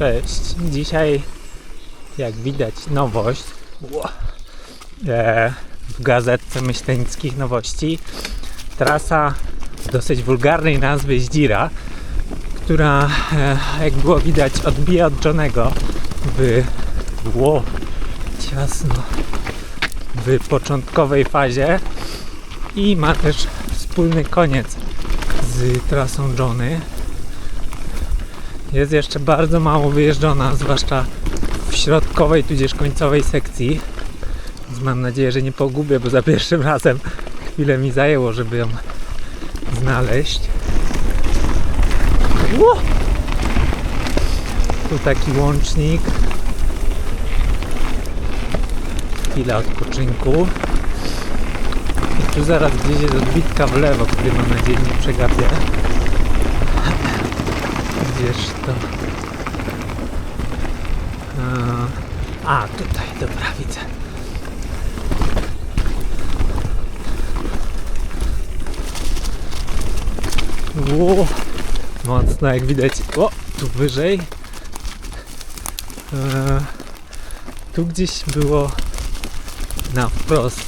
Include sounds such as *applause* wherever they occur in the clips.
Cześć. Dzisiaj, jak widać, nowość e, w gazetce myśleńskich nowości. Trasa dosyć wulgarnej nazwy Zdzira, która, e, jak było widać, odbija od Johnego w ciasno w początkowej fazie i ma też wspólny koniec z trasą Johnny. Jest jeszcze bardzo mało wyjeżdżona, zwłaszcza w środkowej tudzież końcowej sekcji. Więc mam nadzieję, że nie pogubię, bo za pierwszym razem chwilę mi zajęło, żeby ją znaleźć. Tu taki łącznik. Chwila odpoczynku. I tu zaraz gdzieś jest odbitka w lewo, który mam nadzieję nie przegapię. Gdzież to? A, tutaj, dobra, widzę. Ło, mocno jak widać. O, tu wyżej. E, tu gdzieś było na wprost.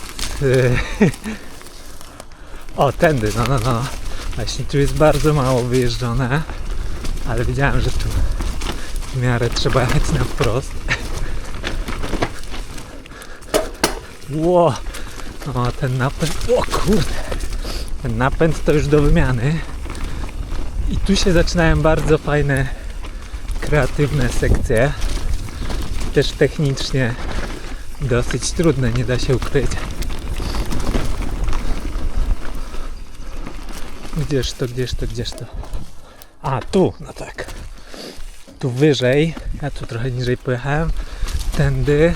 e, *laughs* O, tędy, no, no, no. Właśnie tu jest bardzo mało wyjeżdżone, ale wiedziałem, że tu w miarę trzeba jechać na wprost. Ło! O, ten napęd. O kurde! Ten napęd to już do wymiany. I tu się zaczynają bardzo fajne, kreatywne sekcje. Też technicznie dosyć trudne, nie da się ukryć. Gdzież to, gdzież to, gdzież to? A, tu, no tak. Tu wyżej, ja tu trochę niżej pojechałem. Tędy.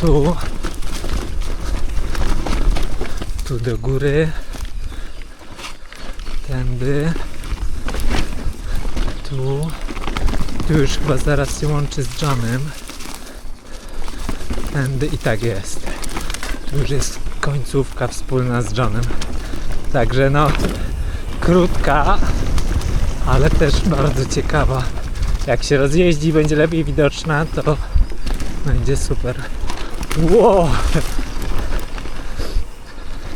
Tu. Tu do góry. Tędy. Tu. Tu już chyba zaraz się łączy z Johnem. Tędy i tak jest. Tu już jest końcówka wspólna z Johnem. Także no, krótka, ale też bardzo ciekawa. Jak się rozjeździ, będzie lepiej widoczna, to będzie super. Wow,